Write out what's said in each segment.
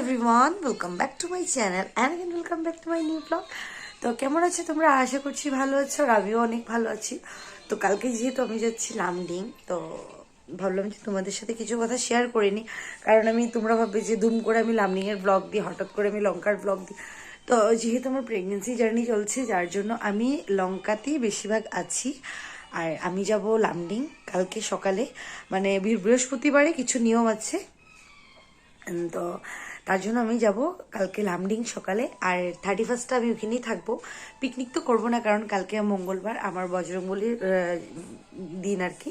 Everyone welcome back to my channel and again welcome back to my new blog তো কেমন আছে তোমরা? আশা করছি ভালো আছো, আর আমিও অনেক ভালো আছি। তো কালকে যেহেতু আমি যাচ্ছি লামডিং তো ভাবলাম যে তোমাদের সাথে কিছু কথা শেয়ার করিনি কারণ আমি, তোমরা ভাববে যে দুম করে আমি লামডিংয়ের ব্লগ দিই, হঠাৎ করে আমি লঙ্কার ব্লগ দিই। তো যেহেতু আমার প্রেগনেন্সি জার্নি চলছে, যার জন্য আমি লঙ্কাতেই বেশিরভাগ আছি। আর আমি যাব লামডিং কালকে সকালে। মানে বৃহস্পতিবারে কিছু নিয়ম আছে। তো তার জন্য আমি যাব কালকে লামডিং সকালে আর থার্টি ফার্স্টটা আমি ওখানেই থাকব। পিকনিক তো করব না কারণ কালকে মঙ্গলবার আমার বজরংবলির আহ, দিন আর কি।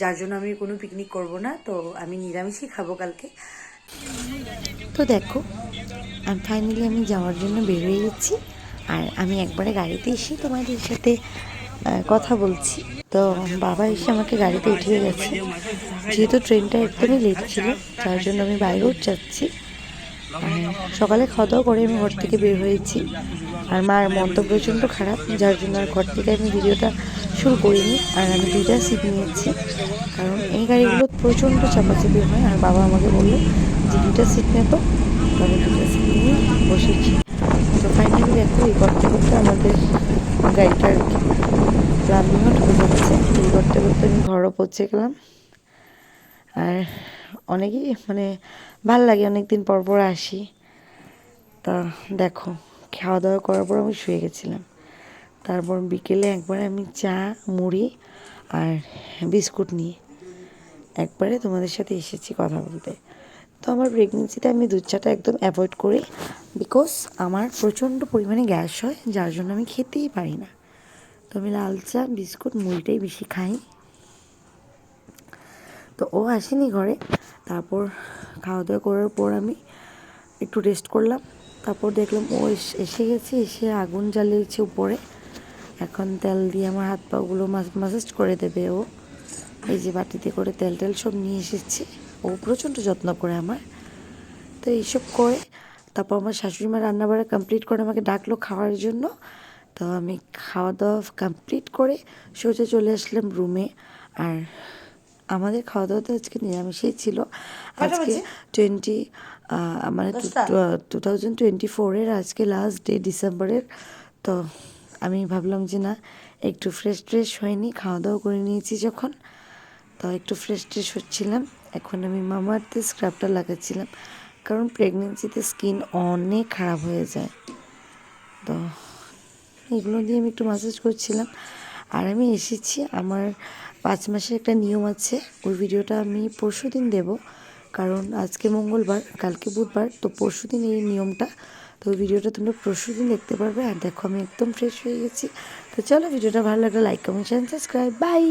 যার জন্য আমি কোনো পিকনিক করব না তো আমি নিরামিষই খাব কালকে। তো দেখো আমি ফাইনালি আমি যাওয়ার জন্য বের হয়ে গেছি আর আমি একবারে গাড়িতে এসে তোমাদের সাথে কথা বলছি। তো বাবা এসে আমাকে গাড়িতে উঠিয়ে গেছে। যেহেতু ট্রেনটা একদমই লেট ছিল যার জন্য আমি বাইরেও যাচ্ছি। সকালে খাওয়া দাওয়া করে আমি ঘর থেকে বের হয়েছি। আর মার মনটা প্রচণ্ড খারাপ, যার জন্য আর ঘর থেকে আমি ভিডিওটা শুরু করিনি। আর আমি দুইটা সিট নিয়েছি, কারণ এই গাড়িগুলো প্রচণ্ড চাপাচাপি হয়। আর বাবা আমাকে বলল যে, দুইটা সিট নেব তো। আমি দুইটা সিট নিয়ে বসেছি। তো ফাইনালি দেখো, এই করতে করতে আমাদের গাড়িটা আর কি রান্নাও ঢুকে যাচ্ছে। এই করতে করতে আমি ঘরও পৌঁছে গেলাম। আর অনেকই মানে ভালো লাগে অনেক দিন পর পর আসি। তা দেখো খাওয়া দাওয়া করার পর আমি শুয়ে গেছিলাম। তারপর বিকেলে একবার আমি চা, মুড়ি আর বিস্কুট নিয়ে একবারে তোমাদের সাথে এসেছি কথা বলতে। তো আমার প্রেগনেন্সিতে আমি দুধ চাটা একদম অ্যাভয়েড করি বিকজ আমার প্রচণ্ড পরিমাণে গ্যাস হয়, যার জন্য আমি খেতেই পারি না। তো আমি লাল চা, বিস্কুট, মুড়িটাই বেশি খাই। তো ও আসেনি ঘরে। তারপর খাওয়া দাওয়া করার পর আমি একটু রেস্ট করলাম। তারপর দেখলাম, ও এস- গেছে, এসে আগুন জ্বালিয়েছে উপরে। এখন তেল দিয়ে আমার হাত পাগুলো মাসাজ করে দেবে ও। এই যে বাটিতে করে তেল টেল সব নিয়ে এসেছে। ও প্রচণ্ড যত্ন করে আমার। তো এইসব করে, তারপর আমার শাশুড়ি মা রান্নাবাড়া কমপ্লিট করে আমাকে ডাকলো খাওয়ার জন্য। তো আমি খাওয়া দাওয়া কমপ্লিট করে সোজা চলে আসলাম রুমে আর আমাদের খাওয়া দাওয়া তো আজকে নিরামিষই ছিল। আজকে টোয়েন্টি মানে টু থাউজেন্ড টোয়েন্টি ফোরের আজকে লাস্ট ডে ডিসেম্বরের। তো আমি ভাবলাম যে না একটু ফ্রেশ ট্রেশ হয়নি খাওয়া দাওয়া করে নিয়েছি যখন। তো একটু ফ্রেশ ট্রেশ হচ্ছিলাম। এখন আমি মামার্থে স্ক্রাবটা লাগাচ্ছিলাম। কারণ প্রেগনেন্সিতে স্কিন অনেক খারাপ হয়ে যায়। তো এগুলো দিয়ে আমি একটু মাসাজ করছিলাম। আর আমি এসেছি, আমার পাঁচ মাসের একটা নিয়ম আছে, ওই ভিডিওটা আমি পরশু দিন দেবো। কারণ আজকে মঙ্গলবার, কালকে বুধবার, তো পরশু দিন এই নিয়মটা। তো ভিডিওটা তোমরা পরশু দিন দেখতে পারবে। আর দেখো, আমি একদম ফ্রেশ হয়ে গেছি। তো চলো, ভিডিওটা ভালো লাগলে লাইক কমেন্ট সাবস্ক্রাইব বাই